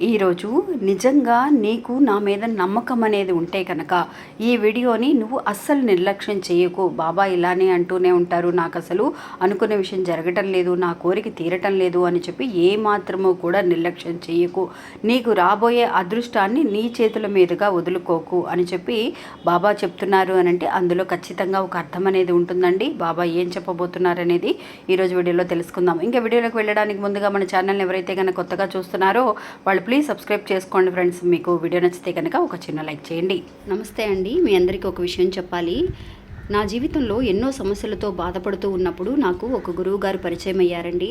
ఈరోజు నిజంగా నీకు నా మీద నమ్మకం అనేది ఉంటే కనుక ఈ వీడియోని నువ్వు అస్సలు నిర్లక్ష్యం చేయకు. బాబా ఇలానే అంటూనే ఉంటారు. నాకు అసలు అనుకునే విషయం జరగటం లేదు. నా కోరిక తీరటం లేదు అని చెప్పి ఏ మాత్రము కూడా నిర్లక్ష్యం చేయకు. నీకు రాబోయే అదృష్టాన్ని నీ చేతుల మీదుగా వదులుకోకు అని చెప్పి బాబా చెప్తున్నారు అని అంటే అందులో ఖచ్చితంగా ఒక అర్థం అనేది ఉంటుందండి. బాబా ఏం చెప్పబోతున్నారు అనేది ఈరోజు వీడియోలో తెలుసుకుందాం. ఇంకా వీడియోలోకి వెళ్ళడానికి ముందుగా మన ఛానల్ని ఎవరైతే కనుక కొత్తగా చూస్తున్నారో వాళ్ళు ప్లీజ్ సబ్స్క్రైబ్ చేసుకోండి ఫ్రెండ్స్ మీకు వీడియో నచ్చితే కనుక ఒక చిన్న లైక్ చేయండి. నమస్తే అండి. మీ అందరికీ ఒక విషయం చెప్పాలి. నా జీవితంలో ఎన్నో సమస్యలతో బాధపడుతూ ఉన్నప్పుడు నాకు ఒక గురువుగారు పరిచయం అయ్యారండి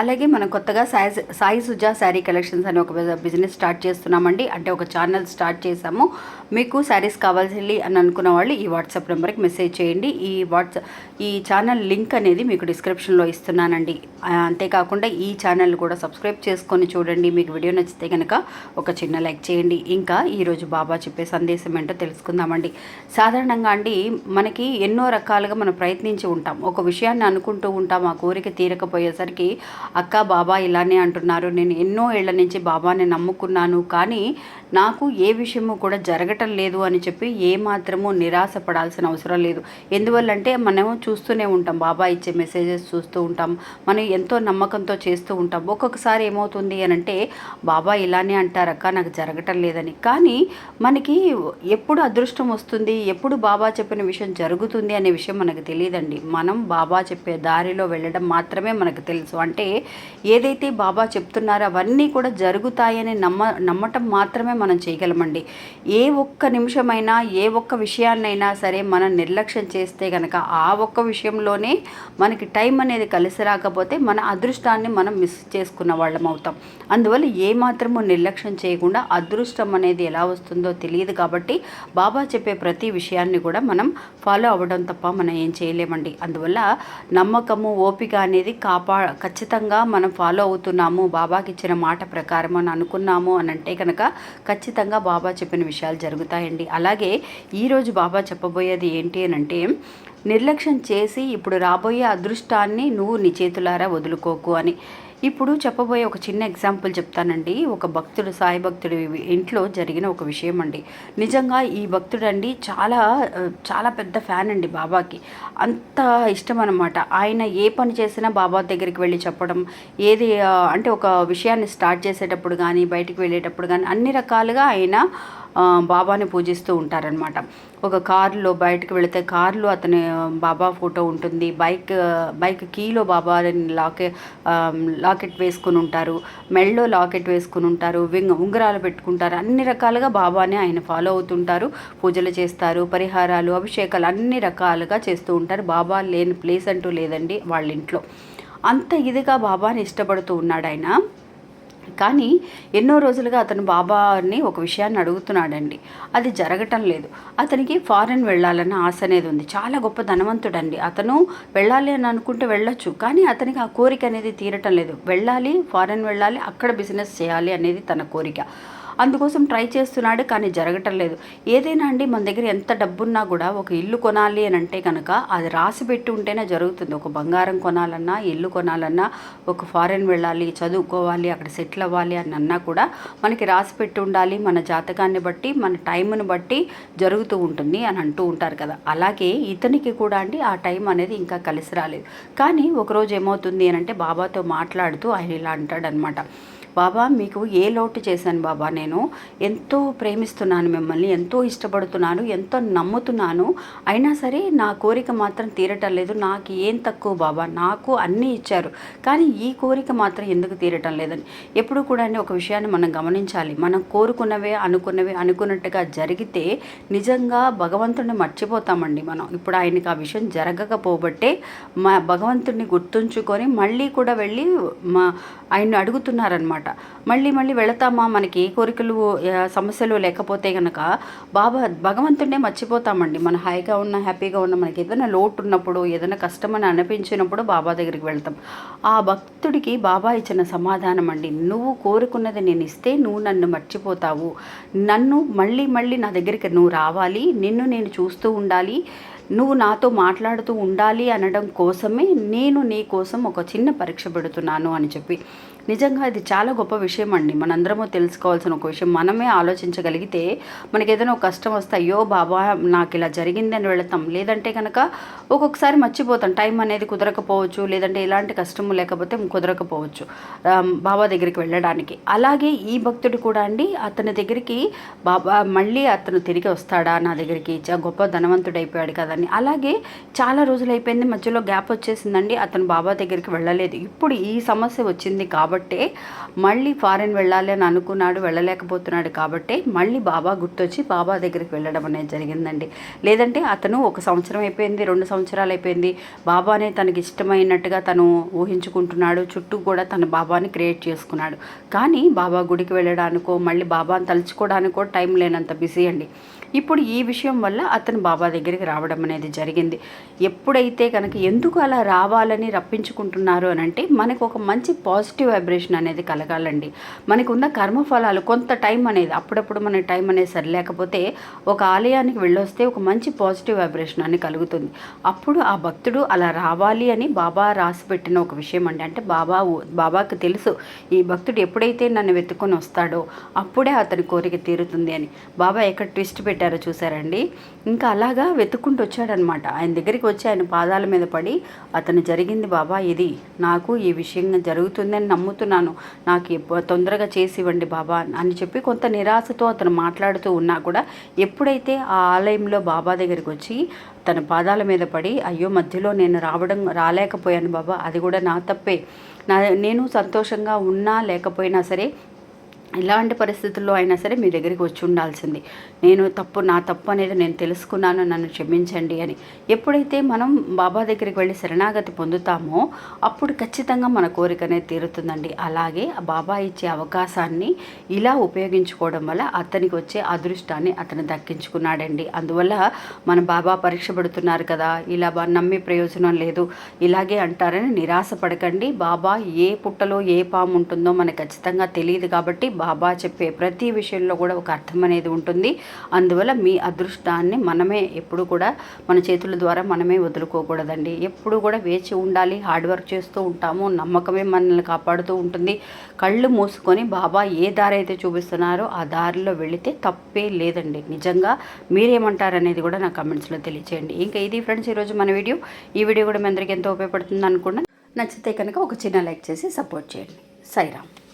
అలాగే మనం కొత్తగా సాయి సాయి సుజా శారీ కలెక్షన్స్ అని ఒక బిజినెస్ స్టార్ట్ చేస్తున్నామండి. అంటే ఒక ఛానల్ స్టార్ట్ చేసాము మీకు శారీస్ కావాల్సి అని అనుకున్న వాళ్ళు ఈ వాట్సాప్ నెంబర్కి మెసేజ్ చేయండి. ఈ వాట్సాప్ ఈ ఛానల్ లింక్ అనేది మీకు డిస్క్రిప్షన్లో ఇస్తున్నానండి. అంతేకాకుండా ఈ ఛానల్ కూడా సబ్స్క్రైబ్ చేసుకొని చూడండి. మీకు వీడియో నచ్చితే కనుక ఒక చిన్న లైక్ చేయండి. ఇంకా ఈరోజు బాబా చెప్పే సందేశం ఏంటో తెలుసుకుందామండి. సాధారణంగా అండి మనకి ఎన్నో రకాలుగా మనం ప్రయత్నించి ఉంటాం. ఒక విషయాన్ని అనుకుంటూ ఉంటాం. ఆ కోరిక తీరకపోయేసరికి అక్క బాబా ఇలానే అంటున్నారు. నేను ఎన్నో ఏళ్ళ నుంచి బాబాని నమ్ముకున్నాను. కానీ నాకు ఏ విషయము కూడా జరగటం లేదు అని చెప్పి ఏ మాత్రము నిరాశ పడాల్సిన అవసరం లేదు. ఎందువల్లంటే మనం చూస్తూనే ఉంటాం. బాబా ఇచ్చే మెసేజెస్ చూస్తూ ఉంటాం. మనం ఎంతో నమ్మకంతో చేస్తూ ఉంటాం. ఒక్కొక్కసారి ఏమవుతుంది అని అంటే బాబా ఇలానే అంటారక్క నాకు జరగటం లేదని. కానీ మనకి ఎప్పుడు అదృష్టం వస్తుంది ఎప్పుడు బాబా చెప్పిన విషయం జరుగుతుంది అనే విషయం మనకు తెలియదండి. మనం బాబా చెప్పే దారిలో వెళ్ళడం మాత్రమే మనకు తెలుసు. అంటే ఏదైతే బాబా చెప్తున్నారో అవన్నీ కూడా జరుగుతాయని నమ్మ నమ్మటం మాత్రమే మనం చేయగలమండి. ఏ ఒక్క నిమిషమైనా ఏ ఒక్క విషయాన్నైనా సరే మనం నిర్లక్ష్యం చేస్తే కనుక ఆ ఒక్క విషయంలోనే మనకి టైం అనేది కలిసి రాకపోతే మన అదృష్టాన్ని మనం మిస్ చేసుకున్న వాళ్ళం అవుతాం. అందువల్ల ఏ మాత్రము నిర్లక్ష్యం చేయకుండా అదృష్టం అనేది ఎలా వస్తుందో తెలియదు కాబట్టి బాబా చెప్పే ప్రతి విషయాన్ని కూడా మనం ఫాలో అవ్వడం తప్ప మనం ఏం చేయలేమండి. అందువల్ల నమ్మకము ఓపిక అనేది కాపా ఖచ్చితంగా మనం ఫాలో అవుతున్నాము బాబాకి ఇచ్చిన మాట ప్రకారం అని అనుకున్నాము అని అంటే కనుక ఖచ్చితంగా బాబా చెప్పిన విషయాలు జరుగుతాయండి. అలాగే ఈరోజు బాబా చెప్పబోయేది ఏంటి అని అంటే నిర్లక్ష్యం చేసి ఇప్పుడు రాబోయే అదృష్టాన్ని నువ్వు నీ చేతులారా వదులుకోకు అని. ఇప్పుడు చెప్పబోయే ఒక చిన్న ఎగ్జాంపుల్ చెప్తానండి. ఒక భక్తుడు సాయి భక్తుడి ఇంట్లో జరిగిన ఒక విషయం అండి. నిజంగా ఈ భక్తుడు అండి చాలా చాలా పెద్ద ఫ్యాన్ అండి బాబాకి. అంత ఇష్టం అనమాట ఆయన ఏ పని చేసినా బాబా దగ్గరికి వెళ్ళి చెప్పడం ఏది అంటే ఒక విషయాన్ని స్టార్ట్ చేసేటప్పుడు కానీ బయటికి వెళ్ళేటప్పుడు కానీ అన్ని రకాలుగా ఆయన బాబాని పూజిస్తూ ఉంటారనమాట ఒక కారులో బయటకు వెళితే కారులో అతని బాబా ఫోటో ఉంటుంది. బైక్ బైక్ కీలో బాబా లాకెట్ లాకెట్ వేసుకుని ఉంటారు. మెళ్ళో లాకెట్ వేసుకుని ఉంటారు. వింగ్ ఉంగరాలు పెట్టుకుంటారు. అన్ని రకాలుగా బాబానే ఆయన ఫాలో అవుతుంటారు. పూజలు చేస్తారు. పరిహారాలు అభిషేకాలు అన్ని రకాలుగా చేస్తూ ఉంటారు. బాబా లేని ప్లేస్ అంటూ లేదండి వాళ్ళ ఇంట్లో అంత ఇదిగా బాబాని ఇష్టపడుతూ ఉన్నాడు ఆయన కానీ ఎన్నో రోజులుగా అతను బాబాని ఒక విషయాన్ని అడుగుతున్నాడండి. అది జరగటం లేదు. అతనికి ఫారెన్ వెళ్ళాలన్న ఆశ అనేది ఉంది. చాలా గొప్ప ధనవంతుడండి. అతను వెళ్ళాలి అని అనుకుంటే వెళ్ళొచ్చు కానీ అతనికి ఆ కోరిక అనేది తీరటం లేదు. వెళ్ళాలి ఫారెన్ వెళ్ళాలి అక్కడ బిజినెస్ చేయాలి అనేది తన కోరిక. అందుకోసం ట్రై చేస్తున్నాడు కానీ జరగటం లేదు ఏదైనా అండి మన దగ్గర ఎంత డబ్బున్నా కూడా ఒక ఇల్లు కొనాలి అని అంటే కనుక అది రాసి పెట్టి ఉంటేనే జరుగుతుంది. ఒక బంగారం కొనాలన్నా ఇల్లు కొనాలన్నా ఒక ఫారెన్ వెళ్ళాలి చదువుకోవాలి అక్కడ సెటిల్ అవ్వాలి అని అన్నా కూడా మనకి రాసి పెట్టి ఉండాలి. మన జాతకాన్ని బట్టి మన టైంను బట్టి జరుగుతూ ఉంటుంది అని అంటూ ఉంటారు కదా. అలాగే ఇతనికి కూడా అండి ఆ టైం అనేది ఇంకా కలిసి రాలేదు. కానీ ఒకరోజు ఏమవుతుంది అని అంటే బాబాతో మాట్లాడుతూ ఆయన ఇలా అంటాడనమాట బాబా మీకు ఏ లోటు చేశాను బాబా నేను? ఎంతో ప్రేమిస్తున్నాను మిమ్మల్ని ఎంతో ఇష్టపడుతున్నాను ఎంతో నమ్ముతున్నాను. అయినా సరే నా కోరిక మాత్రం తీరటం లేదు. నాకు ఏం తక్కువ బాబా? నాకు అన్నీ ఇచ్చారు. కానీ ఈ కోరిక మాత్రం ఎందుకు తీరటం లేదని. ఎప్పుడు కూడా ఒక విషయాన్ని మనం గమనించాలి. మనం కోరుకున్నవే అనుకున్నవే అనుకున్నట్టుగా జరిగితే నిజంగా భగవంతుడిని మర్చిపోతామండి మనం. ఇప్పుడు ఆయనకి ఆ విషయం జరగకపోబట్టే మా భగవంతుడిని గుర్తుంచుకొని మళ్ళీ కూడా వెళ్ళి మా ఆయన్ని అడుగుతున్నారనమాట మళ్ళీ మళ్ళీ వెళతామా మనకి? ఏ కోరికలు సమస్యలు లేకపోతే కనుక బాబా భగవంతుడే మర్చిపోతామండి. మన హాయిగా ఉన్న హ్యాపీగా ఉన్న మనకి ఏదైనా లోటు ఉన్నప్పుడు ఏదైనా కష్టం అని అనిపించినప్పుడు బాబా దగ్గరికి వెళ్తాం. ఆ భక్తుడికి బాబా ఇచ్చిన సమాధానం అండి నువ్వు కోరుకున్నది నేను ఇస్తే నువ్వు నన్ను మర్చిపోతావు. నన్ను మళ్ళీ మళ్ళీ నా దగ్గరికి నువ్వు రావాలి. నిన్ను నేను చూస్తూ ఉండాలి. నువ్వు నాతో మాట్లాడుతూ ఉండాలి అనడం కోసమే నేను నీ కోసం ఒక చిన్న పరీక్ష పెడుతున్నాను అని చెప్పి. నిజంగా ఇది చాలా గొప్ప విషయం అండి. మనందరము తెలుసుకోవాల్సిన ఒక విషయం. మనమే ఆలోచించగలిగితే మనకి ఏదైనా ఒక కష్టం వస్తే అయ్యో బాబా నాకు ఇలా జరిగిందని వెళతాం. లేదంటే కనుక ఒక్కొక్కసారి మర్చిపోతాం. టైం అనేది కుదరకపోవచ్చు లేదంటే ఎలాంటి కష్టము లేకపోతే కుదరకపోవచ్చు బాబా దగ్గరికి వెళ్ళడానికి. అలాగే ఈ భక్తుడు కూడా అండి అతని దగ్గరికి బాబా మళ్ళీ అతను తిరిగి వస్తాడా నా దగ్గరికి గొప్ప ధనవంతుడు అయిపోయాడు కదని అలాగే చాలా రోజులు అయిపోయింది మధ్యలో గ్యాప్ వచ్చేసిందండి అతను బాబా దగ్గరికి వెళ్ళలేదు. ఇప్పుడు ఈ సమస్య వచ్చింది కాబట్టి మళ్ళీ ఫారెన్ వెళ్ళాలి అని అనుకున్నాడు వెళ్ళలేకపోతున్నాడు కాబట్టే మళ్ళీ బాబా గుర్తొచ్చి బాబా దగ్గరికి వెళ్ళడం అనేది జరిగిందండి. లేదంటే అతను ఒక సంవత్సరం అయిపోయింది రెండు సంవత్సరాలు అయిపోయింది. బాబానే తనకి ఇష్టమైనట్టుగా తను ఊహించుకుంటున్నాడు చుట్టూ కూడా తన బాబాని క్రియేట్ చేసుకున్నాడు. కానీ బాబా గుడికి వెళ్ళడానికో మళ్ళీ బాబాని తలుచుకోవడానికో టైం లేనంత బిజీ అండి. ఇప్పుడు ఈ విషయం వల్ల అతను బాబా దగ్గరికి రావడం అనేది జరిగింది. ఎప్పుడైతే కనుక ఎందుకు అలా రావాలని రప్పించుకుంటున్నారు అని అంటే మనకు ఒక మంచి పాజిటివ్ వైబ్రేషన్ అనేది కలగాలండి. మనకు ఉన్న కర్మఫలాలు కొంత టైం అనేది అప్పుడప్పుడు మన టైం అనేది సరిలేకపోతే ఒక ఆలయానికి వెళ్ళొస్తే ఒక మంచి పాజిటివ్ వైబ్రేషన్ అని కలుగుతుంది. అప్పుడు ఆ భక్తుడు అలా రావాలి అని బాబా రాసి పెట్టిన ఒక విషయం అండి. అంటే బాబా బాబాకు తెలుసు ఈ భక్తుడు ఎప్పుడైతే నన్ను వెతుక్కొని వస్తాడో అప్పుడే అతని కోరిక తీరుతుంది అని. బాబా ఎక్కడ ట్విస్ట్ పెట్టారు? చూసారండి ఇంకా అలాగా వెతుక్కుంటూ వచ్చాడనమాట. ఆయన దగ్గరికి వచ్చి ఆయన పాదాల మీద పడి అతను జరిగింది బాబా ఇది. నాకు ఈ విషయం జరుగుతుందని నమ్ముతున్నాను. నాకు తొందరగా చేసి ఇవ్వండి బాబా అని చెప్పి కొంత నిరాశతో అతను మాట్లాడుతూ ఉన్నా కూడా ఎప్పుడైతే ఆ ఆలయంలో బాబా దగ్గరికి వచ్చి తన పాదాల మీద పడి అయ్యో మధ్యలో నేను రావడం రాలేకపోయాను బాబా. అది కూడా నా తప్పే. నా నేను సంతోషంగా ఉన్నా లేకపోయినా సరే ఎలాంటి పరిస్థితుల్లో అయినా సరే మీ దగ్గరికి వచ్చి ఉండాల్సింది. నేను తప్పు నా తప్పు అనేది నేను తెలుసుకున్నాను నన్ను క్షమించండి అని. ఎప్పుడైతే మనం బాబా దగ్గరికి వెళ్ళి శరణాగతి పొందుతామో అప్పుడు ఖచ్చితంగా మన కోరిక అనేది తీరుతుందండి. అలాగే బాబా ఇచ్చే అవకాశాన్ని ఇలా ఉపయోగించుకోవడం వల్ల అతనికి వచ్చే అదృష్టాన్ని అతను దక్కించుకున్నాడండి. అందువల్ల మన బాబా పరీక్ష పెడుతున్నారు కదా ఇలా నమ్మి ప్రయోజనం లేదు ఇలాగే అంటారని నిరాశ పడకండి బాబా ఏ పుట్టలో ఏ పాము ఉంటుందో మనకు ఖచ్చితంగా తెలియదు కాబట్టి బాబా చెప్పే ప్రతి విషయంలో కూడా ఒక అర్థం అనేది ఉంటుంది. అందువల్ల మీ అదృష్టాన్ని మనమే ఎప్పుడు కూడా మన చేతుల ద్వారా మనమే వదులుకోకూడదండి. ఎప్పుడు కూడా వేచి ఉండాలి హార్డ్ వర్క్ చేస్తూ ఉంటాము నమ్మకమే మనల్ని కాపాడుతూ ఉంటుంది. కళ్ళు మూసుకొని బాబా ఏ దారి అయితే చూపిస్తున్నారో ఆ దారిలో వెళితే తప్పే లేదండి. నిజంగా మీరేమంటారు అనేది కూడా నా కమెంట్స్లో తెలియచేయండి. ఇంకా ఇది ఫ్రెండ్స్ ఈరోజు మన వీడియో. ఈ వీడియో కూడా మీ అందరికీ ఎంతో ఉపయోగపడుతుంది అనుకున్నా నచ్చితే కనుక ఒక చిన్న లైక్ చేసి సపోర్ట్ చేయండి. సైరామ్